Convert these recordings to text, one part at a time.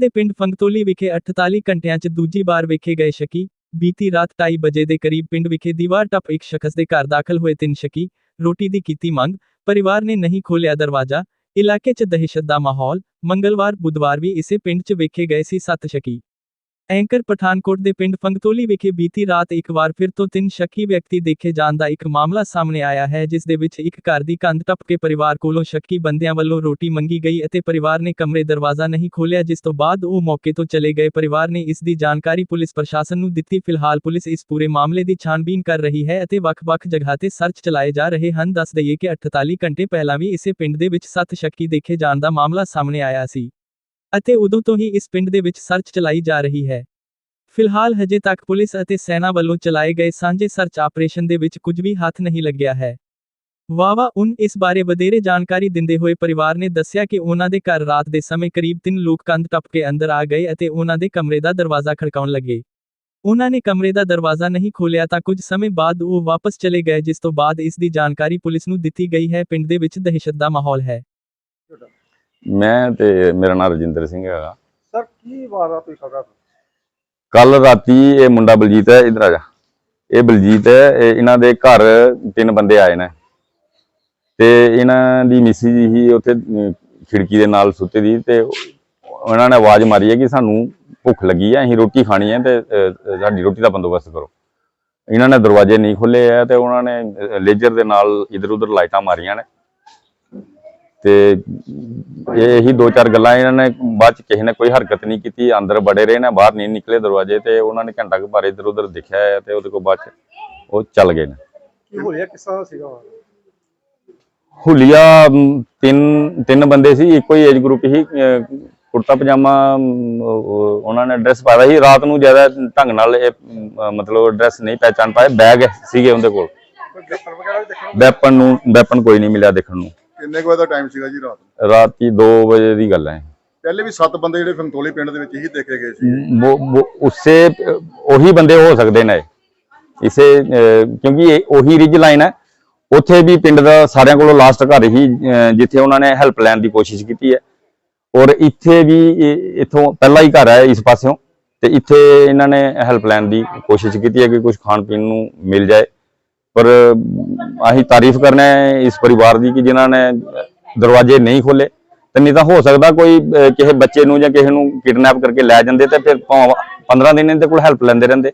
ਦੇ ਪਿੰਡ ਫੰਗਤੋਲੀ ਵਿਖੇ 48 ਘੰਟਿਆਂ 'ਚ ਦੂਜੀ ਵਾਰ ਵੇਖੇ ਗਏ ਸ਼ੱਕੀ। ਬੀਤੀ ਰਾਤ 2:30 ਵਜੇ ਦੇ ਕਰੀਬ ਪਿੰਡ ਵਿਖੇ ਦੀਵਾਰ ਟੱਪ ਇੱਕ ਸ਼ਖਸ ਦੇ ਘਰ ਦਾਖਲ ਹੋਏ ਤਿੰਨ ਸ਼ੱਕੀ, ਰੋਟੀ ਦੀ ਕੀਤੀ ਮੰਗ, ਪਰਿਵਾਰ ਨੇ ਨਹੀਂ ਖੋਲਿਆ ਦਰਵਾਜ਼ਾ, ਇਲਾਕੇ 'ਚ ਦਹਿਸ਼ਤ ਦਾ ਮਾਹੌਲ, ਮੰਗਲਵਾਰ ਬੁੱਧਵਾਰ ਵੀ ਇਸੇ ਪਿੰਡ 'ਚ ਵੇਖੇ ਗਏ ਸੀ ਸੱਤ ਸ਼ੱਕੀ। ਐਂਕਰ ਪਠਾਨਕੋਟ ਦੇ ਪਿੰਡ ਫੰਗਤੋਲੀ ਵਿਖੇ ਬੀਤੀ ਰਾਤ ਇੱਕ ਵਾਰ ਫਿਰ ਤੋਂ ਤਿੰਨ ਸ਼ੱਕੀ ਵਿਅਕਤੀ ਦੇਖੇ ਜਾਣ ਦਾ ਇੱਕ ਮਾਮਲਾ ਸਾਹਮਣੇ ਆਇਆ ਹੈ, ਜਿਸ ਦੇ ਵਿੱਚ ਇੱਕ ਘਰ ਦੀ ਕੰਧ ਟੱਪ ਕੇ ਪਰਿਵਾਰ ਕੋਲੋਂ ਸ਼ੱਕੀ ਬੰਦਿਆਂ ਵੱਲੋਂ ਰੋਟੀ ਮੰਗੀ ਗਈ ਅਤੇ ਪਰਿਵਾਰ ਨੇ ਕਮਰੇ ਦਰਵਾਜ਼ਾ ਨਹੀਂ ਖੋਲ੍ਹਿਆ, ਜਿਸ ਤੋਂ ਬਾਅਦ ਉਹ ਮੌਕੇ ਤੋਂ ਚਲੇ ਗਏ। ਪਰਿਵਾਰ ਨੇ ਇਸ ਦੀ ਜਾਣਕਾਰੀ ਪੁਲਿਸ ਪ੍ਰਸ਼ਾਸਨ ਨੂੰ ਦਿੱਤੀ। ਫਿਲਹਾਲ ਪੁਲਿਸ ਇਸ ਪੂਰੇ ਮਾਮਲੇ ਦੀ ਛਾਣਬੀਨ ਕਰ ਰਹੀ ਹੈ ਅਤੇ ਵੱਖ-ਵੱਖ ਜਗ੍ਹਾ ਤੇ ਸਰਚ ਚਲਾਏ ਜਾ ਰਹੇ ਹਨ। ਦੱਸ ਦਈਏ ਕਿ 48 ਘੰਟੇ ਪਹਿਲਾਂ ਵੀ ਇਸੇ ਪਿੰਡ ਦੇ ਵਿੱਚ ਸੱਤ ਸ਼ੱਕੀ ਦੇਖੇ ਜਾਣ ਦਾ ਮਾਮਲਾ ਸਾਹਮਣੇ ਆਇਆ ਸੀ। ਅਤੇ ਉਦੋਂ ਤੋਂ ਹੀ ਇਸ ਪਿੰਡ ਦੇ ਵਿੱਚ ਸਰਚ ਚਲਾਈ ਜਾ ਰਹੀ ਹੈ। ਫਿਲਹਾਲ ਹਜੇ ਤੱਕ ਪੁਲਿਸ ਅਤੇ ਸੈਨਾ ਵੱਲੋਂ ਚਲਾਏ ਗਏ ਸਾਂਝੇ ਸਰਚ ਆਪਰੇਸ਼ਨ ਦੇ ਵਿੱਚ ਕੁਝ ਵੀ ਹੱਥ ਨਹੀਂ ਲੱਗਿਆ ਹੈ। ਵਾਵਾ ਉਨ ਇਸ ਬਾਰੇ ਵਧੇਰੇ ਜਾਣਕਾਰੀ ਦਿੰਦੇ ਹੋਏ ਪਰਿਵਾਰ ਨੇ ਦੱਸਿਆ ਕਿ ਉਹਨਾਂ ਦੇ ਘਰ ਰਾਤ ਦੇ ਸਮੇਂ ਕਰੀਬ ਤਿੰਨ ਲੋਕ ਕੰਧ ਟੱਪ ਕੇ ਅੰਦਰ ਆ ਗਏ ਅਤੇ ਉਹਨਾਂ ਦੇ ਕਮਰੇ ਦਾ ਦਰਵਾਜ਼ਾ ਖੜਕਾਉਣ ਲੱਗੇ। ਉਹਨਾਂ ਨੇ ਕਮਰੇ ਦਾ ਦਰਵਾਜ਼ਾ ਨਹੀਂ ਖੋਲ੍ਹਿਆ ਤਾਂ ਕੁਝ ਸਮੇਂ ਬਾਅਦ ਉਹ ਵਾਪਸ ਚਲੇ ਗਏ, ਜਿਸ ਤੋਂ ਬਾਅਦ ਇਸ ਦੀ ਜਾਣਕਾਰੀ ਪੁਲਿਸ ਨੂੰ ਦਿੱਤੀ ਗਈ ਹੈ। ਪਿੰਡ ਦੇ ਵਿੱਚ ਦਹਿਸ਼ਤ ਦਾ ਮਾਹੌਲ ਹੈ। ਮੈਂ ਤੇ ਮੇਰਾ ਨਾਮ ਰਜਿੰਦਰ ਸਿੰਘ ਹੈਗਾ। ਸਰ ਕੀ ਵਾਰਦਾਤ ਹੋਈ ਖਬਰ ਕੱਲ ਰਾਤੀ ਇਹ ਮੁੰਡਾ ਬਲਜੀਤ ਹੈ ਇਧਰ ਆ ਜਾ। ਇਹ ਬਲਜੀਤ ਹੈ ਇਹ ਇਹਨਾਂ ਦੇ ਘਰ ਤਿੰਨ ਬੰਦੇ ਆਏ ਨੇ। ਤੇ ਇਹਨਾਂ ਦੀ ਮਿਸੀ ਜੀ ਹੀ ਉੱਥੇ ਖਿੜਕੀ ਦੇ ਨਾਲ ਸੁੱਤੇ ਦੀ ਤੇ ਉਹਨਾਂ ਨੇ ਆਵਾਜ਼ ਮਾਰੀ ਹੈ ਕਿ ਸਾਨੂੰ ਭੁੱਖ ਲੱਗੀ ਹੈ ਅਸੀਂ ਰੋਟੀ ਖਾਣੀ ਹੈ ਤੇ ਸਾਡੀ ਰੋਟੀ ਦਾ ਬੰਦੋਬਸਤ ਕਰੋ। ਇਹਨਾਂ ਨੇ ਦਰਵਾਜ਼ੇ ਨਹੀਂ ਖੋਲੇ ਆ ਤੇ ਉਹਨਾਂ ਨੇ ਲੇਜ਼ਰ ਦੇ ਨਾਲ ਇਧਰ ਉਧਰ ਲਾਈਟਾਂ ਮਾਰੀਆਂ ਨੇ। ਤੇ ਇਹ ਦੋ ਚਾਰ ਗੱਲਾਂ ਇਹਨਾਂ ਨੇ ਬਾਅਦ ਚ ਕਿਸੇ ਨੇ ਕੋਈ ਹਰਕਤ ਨਹੀਂ ਕੀਤੀ ਅੰਦਰ ਬੜੇ ਰਹੇ ਨੇ ਬਾਹਰ ਨਹੀਂ ਨਿਕਲੇ ਦਰਵਾਜ਼ੇ ਤੇ ਉਹਨਾਂ ਨੇ ਘੰਟਾ ਕੁ ਬਾਰੇ ਇਧਰ ਉਧਰ ਦੇਖਿਆ ਤੇ ਉਹਦੇ ਕੋਲ ਬਾਅਦ ਚ ਉਹ ਚੱਲ ਗਏ ਨੇ। ਕੀ ਹੋਇਆ ਕਿਸ ਸੀਗਾ? ਹੁਲੀਆ ਅਮ, ਤਿੰਨ ਤਿੰਨ ਬੰਦੇ ਸੀ ਇੱਕੋ ਹੀ ਏਜ ਗਰੁੱਪ ਸੀ ਅਹ, ਕੁੜਤਾ ਪਜਾਮਾ ਅਮ, ਉਹ- ਉਹਨਾਂ ਨੇ ਐਡਰੈਸ ਪਾਇਆ ਸੀ। ਰਾਤ ਨੂੰ ਜ਼ਿਆਦਾ ਢੰਗ ਨਾਲ ਇਹ ਅਮ, ਮਤਲਬ ਐਡਰੈਸ ਨਹੀਂ ਪਹਿਚਾਨ ਪਾਏ ਬੈਗ ਸੀਗੇ ਉਹਦੇ ਕੋਲ। ਕੋਈ ਵਗੈਰਾ ਵੀ ਦੇਖਣ ਵੈਪਨ ਨੂੰ ਵੈਪਨ ਕੋਈ ਨਹੀਂ ਮਿਲਿਆ ਦੇਖਣ ਨੂੰ। ਕਿੰਨੇ ਵਜੇ ਦਾ ਟਾਈਮ ਸੀਗਾ ਜੀ ਰਾਤ ਨੂੰ? ਰਾਤੀ 2 ਵਜੇ ਦੀ ਗੱਲ ਹੈ। ਪਹਿਲੇ ਵੀ ਸੱਤ ਬੰਦੇ ਜਿਹੜੇ ਫੰਤੋਲੀ ਪਿੰਡ ਦੇ ਵਿੱਚ ਹੀ ਦੇਖੇ ਗਏ ਸੀ। ਉਸੇ ਉਹੀ ਬੰਦੇ ਹੋ ਸਕਦੇ ਨੇ। ਇਸੇ ਕਿਉਂਕਿ ਇਹ ਉਹੀ ਰਿਜ ਲਾਈਨ ਹੈ। ਉੱਥੇ ਵੀ ਪਿੰਡ ਦਾ ਸਾਰਿਆਂ ਕੋਲੋਂ ਲਾਸਟ ਘਰ ਹੀ ਜਿੱਥੇ ਉਹਨਾਂ ਨੇ ਹੈਲਪ ਲੈਣ ਦੀ ਕੋਸ਼ਿਸ਼ ਕੀਤੀ ਹੈ। ਔਰ ਇੱਥੇ ਵੀ ਇੱਥੋਂ ਪਹਿਲਾ ਹੀ ਘਰ ਹੈ ਇਸ ਪਾਸਿਓਂ। ਤੇ ਇੱਥੇ ਇਹਨਾਂ ਨੇ ਹੈਲਪ ਲੈਣ ਦੀ ਕੋਸ਼ਿਸ਼ ਕੀਤੀ ਹੈ ਕਿ ਕੁਝ ਖਾਣ ਪੀਣ ਨੂੰ ਮਿਲ ਜਾਏ। ਪਰ ਅਸੀਂ ਤਾਰੀਫ ਕਰਨਾ ਹੈ ਇਸ ਪਰਿਵਾਰ ਦੀ ਕਿ ਜਿਨ੍ਹਾਂ ਨੇ ਦਰਵਾਜ਼ੇ ਨਹੀਂ ਖੋਲੇ ਤੇ ਨਹੀਂ ਤਾਂ ਹੋ ਸਕਦਾ ਕੋਈ ਕਿਸੇ ਬੱਚੇ ਨੂੰ ਜਾਂ ਕਿਸੇ ਨੂੰ ਕਿਡਨੈਪ ਕਰਕੇ ਲੈ ਜਾਂਦੇ ਤੇ ਫਿਰ ਭਾਵੇਂ 15 ਦਿਨ ਇਹਦੇ ਕੋਲ ਹੈਲਪ ਲੈਂਦੇ ਰਹਿੰਦੇ।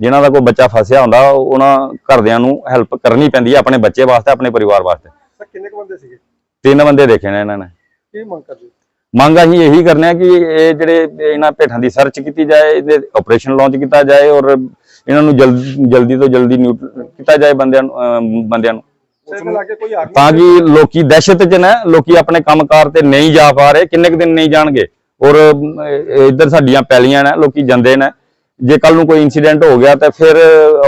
ਜਿਨ੍ਹਾਂ ਦਾ ਕੋਈ ਬੱਚਾ ਫਸਿਆ ਹੁੰਦਾ ਉਹਨਾਂ ਘਰਦਿਆਂ ਨੂੰ ਹੈਲਪ ਕਰਨੀ ਪੈਂਦੀ ਹੈ ਆਪਣੇ ਬੱਚੇ ਵਾਸਤੇ ਆਪਣੇ ਪਰਿਵਾਰ ਵਾਸਤੇ। ਕਿੰਨੇ ਕੁ ਬੰਦੇ ਸੀਗੇ? ਤਿੰਨ ਬੰਦੇ ਦੇਖੇ ਨੇ ਇਹਨਾਂ ਨੇ। ਕੀ ਮੰਗ ਕਰਦੇ ਮੰਗ ਅਸੀਂ ਇਹੀ ਕਰਨੇ ਆ ਕਿ ਇਹ ਜਿਹੜੇ ਇਹਨਾਂ ਭੇਠਾਂ ਦੀ ਸਰਚ ਕੀਤੀ ਜਾਏ ਇਹਦੇ ਆਪਰੇਸ਼ਨ ਲਾਂਚ ਕੀਤਾ ਜਾਏ ਔਰ ਇਹਨਾਂ ਨੂੰ ਜਲਦੀ ਜਲਦੀ ਤੋਂ ਜਲਦੀ ਕੀਤਾ ਜਾਏ ਬੰਦਿਆਂ ਨੂੰ ਬੰਦਿਆਂ ਨੂੰ। ਤਾਂ ਕਿ ਲੋਕੀ ਦਹਿਸ਼ਤ 'ਚ ਨੇ ਲੋਕੀ ਆਪਣੇ ਕੰਮਕਾਰ ਤੇ ਨਹੀਂ ਜਾ ਪਾ ਰਹੇ ਕਿੰਨੇ ਕੁ ਦਿਨ ਨਹੀਂ ਜਾਣਗੇ। ਔਰ ਇੱਧਰ ਸਾਡੀਆਂ ਪੈਲੀਆਂ ਨੇ ਲੋਕੀ ਜਾਂਦੇ ਨੇ। ਜੇ ਕੱਲ ਨੂੰ ਕੋਈ ਇਨਸੀਡੈਂਟ ਹੋ ਗਿਆ ਤਾਂ ਫਿਰ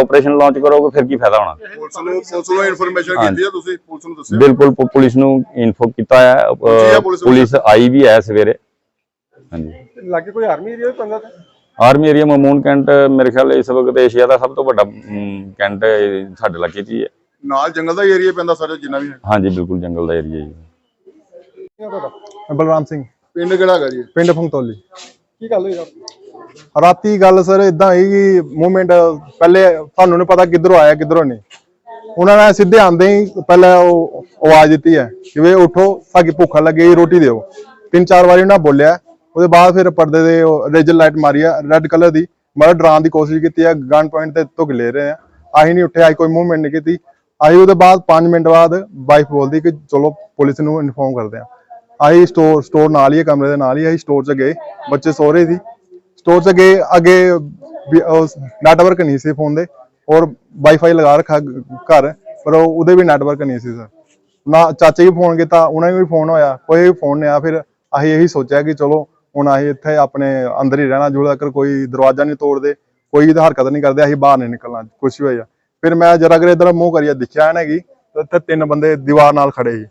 ਆਪਰੇਸ਼ਨ ਲਾਂਚ ਕਰੋਗੇ ਫਿਰ ਕੀ ਫਾਇਦਾ ਹੋਣਾ? ਪੁਲਿਸ ਨੂੰ ਪੁਲਿਸ ਨੂੰ ਇਨਫੋਰਮੇਸ਼ਨ। ਕੀਤੀ ਹੈ ਤੁਸੀਂ? ਪੁਲਿਸ ਨੂੰ ਦੱਸਿਆ? ਬਿਲਕੁਲ ਪੁ- ਪੁਲਿਸ ਨੂੰ ਇਨਫੋ ਕੀਤਾ ਹੈ ਅ, ਪੁੱਛੀ ਹੈ ਪੁਲਿਸ ਨੂੰ? ਪੁਲਿਸ ਆਈ ਵੀ ਹੈ ਸਵੇਰੇ। ਹਾਂਜੀ। ਲਾਗੇ ਕੋਈ ਆਰਮੀ ਏਰੀਆ ਪੈਂਦਾ ਤੇ? ਆਰਮੀ ਏਰੀਆ ਮਮੂਨ ਕੈਂਟ ਮੇਰੇ ਖਿਆਲ ਇਸ ਵਕਤ ਏਸ਼ੀਆ ਦਾ ਸਭ ਤੋਂ ਵੱਡਾ ਕੈਂਟ ਸਾਡੇ ਇਲਾਕੇ 'ਚ ਹੀ ਨਾਲ ਜੰਗਲ ਦਾ ਏਰੀਆ ਪੈਂਦਾ ਸਾਰੇ ਜਿੰਨਾ ਵੀ ਹੈ। ਹਾਂਜੀ ਬਿਲਕੁਲ ਜੰਗਲ ਦਾ ਏਰੀਆ ਜੀ। ਬਲਰਾਮ ਸਿੰਘ। ਪਿੰਡ ਕਿਹੜਾ ਹੈਗਾ ਜੀ? ਪਿੰਡ ਫੰਗਤੌਲੀ ਕੀ ਗੱਲ ਹੋਈ ਰਾਤੀ ਗੱਲ ਸਰ ਇਦਾਂ ਹੀ ਕਿ ਮੂਵਮੈਂਟ ਪਹਿਲੇ ਤੁਹਾਨੂੰ ਨਹੀਂ ਪਤਾ ਕਿੱਧਰੋਂ ਆਇਆ, ਕਿੱਧਰੋਂ ਨਹੀਂ। ਉਹਨਾਂ ਨੇ ਸਿੱਧੇ ਆਂਦੇ ਹੀ ਪਹਿਲਾਂ ਉਹ ਆਵਾਜ਼ ਦਿੱਤੀ ਹੈ ਕਿ ਵੇ ਉਠੋ, ਸਾਡੀ ਭੁੱਖ ਲੱਗੀ ਰੋਟੀ ਦਿਓ। ਤਿੰਨ ਚਾਰ ਵਾਰੀ ਉਹਨਾਂ ਬੋਲਿਆ, ਉਹਦੇ ਬਾਅਦ ਫਿਰ ਪਰਦੇ ਦੇ ਰੇਜਰ ਲਾਈਟ ਮਾਰੀ ਆ, ਰੈੱਡ ਕਲਰ ਦੀ। ਮਤਲਬ ਡਰਾਉਣ ਦੀ ਕੋਸ਼ਿਸ਼ ਕੀਤੀ ਹੈ ਗਨ ਪੁਆਇੰਟ ਤੇ ਧੁੱਕ ਲੈ ਰਹੇ ਆ। ਆਹੀ ਨਹੀਂ ਉੱਠਿਆ ਆਹੀ ਕੋਈ ਮੂਵਮੈਂਟ ਨਹੀਂ ਕੀਤੀ। ਆਹੀ ਉਹਦੇ ਬਾਅਦ 5 ਮਿੰਟ ਬਾਅਦ ਵਾਈਫ ਬੋਲਦੀ ਕਿ ਚਲੋ ਪੁਲਿਸ ਨੂੰ ਇਨਫੋਰਮ ਕਰਦੇ ਆ। ਆਹੀ ਸਟੋਰ ਸਟੋਰ ਨਾਲ ਹੀ ਹੈ ਕਮਰੇ ਦੇ ਨਾਲ ਹੀ ਆਹੀ ਸਟੋਰ 'ਚ ਗਏ। ਬੱਚੇ ਸੋ ਰਹੇ ਸੀ। ਸਟੋਰ 'ਚ ਗਏ ਅੱਗੇ ਨੈਟਵਰਕ ਨਹੀਂ ਸੀ ਫੋਨ ਦੇ, ਔਰ ਵਾਈਫਾਈ ਲਗਾ ਰੱਖਾ ਘਰ, ਪਰ ਉਹਦੇ ਵੀ ਨੈਟਵਰਕ ਨਹੀਂ ਸੀ ਸਰ ਨਾ ਚਾਚੇ ਵੀ ਫੋਨ ਕੀਤਾ, ਉਹਨਾਂ ਨੂੰ ਵੀ ਫੋਨ ਹੋਇਆ, ਕੋਈ ਵੀ ਫੋਨ ਨਹੀਂ ਆਇਆ, ਫਿਰ ਅਸੀਂ ਇਹੀ ਸੋਚਿਆ ਕਿ ਚਲੋ ਹੁਣ ਅਸੀਂ ਇੱਥੇ ਆਪਣੇ ਅੰਦਰ ਹੀ ਰਹਿਣਾ ਜਦੋਂ ਤੱਕ ਕੋਈ ਦਰਵਾਜ਼ਾ ਨਹੀਂ ਤੋੜਦੇ, ਕੋਈ ਤਾਂ ਹਰਕਤ ਨਹੀਂ ਕਰਦੇ, ਅਸੀਂ ਬਾਹਰ ਨਹੀਂ ਨਿਕਲਣਾ, ਕੁਛ ਵੀ ਹੋਇਆ। ਫਿਰ ਮੈਂ ਜਰਾ ਕਰ ਇਧਰ ਮੂੰਹ ਕਰੀਆ ਦਿਖਿਆ ਇਹਨਾਂ ਕੀ ਤੇ ਇੱਥੇ ਤਿੰਨ ਬੰਦੇ ਦੀਵਾਰ ਨਾਲ ਖੜੇ ਸੀ।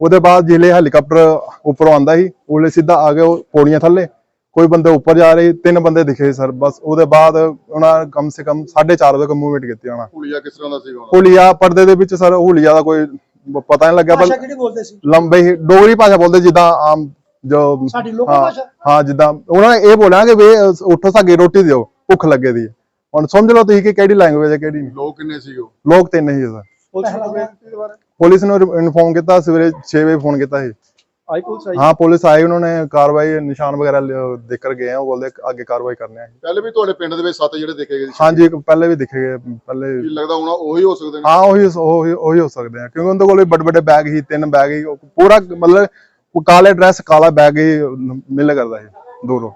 ਉਹਦੇ ਬਾਅਦ ਜਿਹੜੇ ਹੈਲੀਕਾਪਟਰ ਉੱਪਰੋਂ ਆਂਦਾ ਸੀ, ਉਹਲੇ ਸਿੱਧਾ ਆ ਗਏ ਉਹ ਪੌੜੀਆਂ ਥੱਲੇ ਕੋਈ ਬੰਦੇ ਉੱਪਰ ਜਾ ਰਹੇ ਤਿੰਨ ਬੰਦੇ ਦਿਖੇ ਸਰ ਬਸ ਉਹਦੇ ਬਾਅਦ ਉਹਨਾਂ ਕਮ ਸੇ ਕਮ 4:30 ਵਜੇ ਮੂਵਮੈਂਟ ਕੀਤੀ ਉਹਨਾਂ ਹੁਲੀਆ ਕਿਸ ਤਰ੍ਹਾਂ ਦਾ ਸੀਗਾ ਉਹਨਾਂ ਹੁਲੀਆ ਪਰਦੇ ਦੇ ਵਿੱਚ ਸਰ ਹੁਲੀਆ ਦਾ ਕੋਈ ਪਤਾ ਨਹੀਂ ਲੱਗਿਆ ਪਰ ਕਿਹੜੀ ਬੋਲਦੇ ਸੀ? ਲੰਬੇ ਹੀ ਡੋਗਰੀ ਭਾਸ਼ਾ ਬੋਲਦੇ ਜਿੱਦਾਂ ਆਮ ਜੋ ਸਾਡੀ ਲੋਕਲ ਹਾਂ, ਭਾਸ਼ਾ? ਹਾਂ ਜਿੱਦਾਂ ਉਹਨਾਂ ਨੇ ਇਹ ਬੋਲਿਆ ਕਿ ਵੀ ਉੱਠੋ ਸਾਡੀ ਰੋਟੀ ਦਿਓ ਭੁੱਖ ਲੱਗੇ ਦੀ। ਹੁਣ ਸਮਝ ਲਓ ਤੁਸੀਂ ਕਿ ਕਿਹੜੀ ਲੈਂਗੁਏਜ ਹੈ ਕਿਹੜੀ ਨਹੀਂ। ਲੋਕ ਕਿੰਨੇ ਸੀਗੇ ਉਹ? ਲੋਕ ਤਿੰਨ ਹੀ ਸਰ। ਪੁਲਿਸ ਨੂੰ ਕੰਪਲੇਂਟ ਕੀਤੀ ਦੁਬਾਰਾ ਪੁਲਿਸ ਨੂੰ ਇਨਫੋਰਮ ਕੀਤਾ ਸਵੇਰੇ 6 ਵਜੇ ਫੋਨ ਕੀਤਾ ਸੀ। ਆਈ ਪੁਲਿਸ ਆਈ? ਹਾਂ ਪੁਲਿਸ ਆਈ ਉਹਨਾਂ ਨੇ ਕਾਰਵਾਈ ਨਿਸ਼ਾਨ ਵਗੈਰਾ ਦੇਖ ਕਰ ਗਏ ਆ ਉਹ ਬੋਲਦੇ ਅੱਗੇ ਕਾਰਵਾਈ ਕਰਨੇ ਆ ਪਹਿਲੇ ਵੀ ਤੁਹਾਡੇ ਪਿੰਡ ਦੇ ਵਿੱਚ ਸੱਤ ਜਿਹੜੇ ਦੇਖੇ ਗਏ ਸੀ? ਹਾਂਜੀ ਪਹਿਲੇ ਵੀ ਦਿਖੇ ਗਏ ਪਹਿਲੇ ਕੀ ਲੱਗਦਾ ਹੁਣ ਉਹੀ ਹੋ ਸਕਦੇ ਨੇ? ਹਾਂ ਉਹੀ ਉਹੀ ਉਹੀ ਹੋ ਸਕਦੇ ਆ ਕਿਉਂਕਿ ਉਹਨਾਂ ਕੋਲ ਵੱਡੇ ਵੱਡੇ ਬੈਗ ਹੀ ਤਿੰਨ ਬੈਗ ਹੀ ਪੂਰਾ ਮਤਲਬ ਕਾਲੇ ਡਰੈਸ ਕਾਲਾ ਬੈਗ ਹੀ ਮਿਲ ਕਰਦਾ ਸੀ ਦੂਰੋਂ।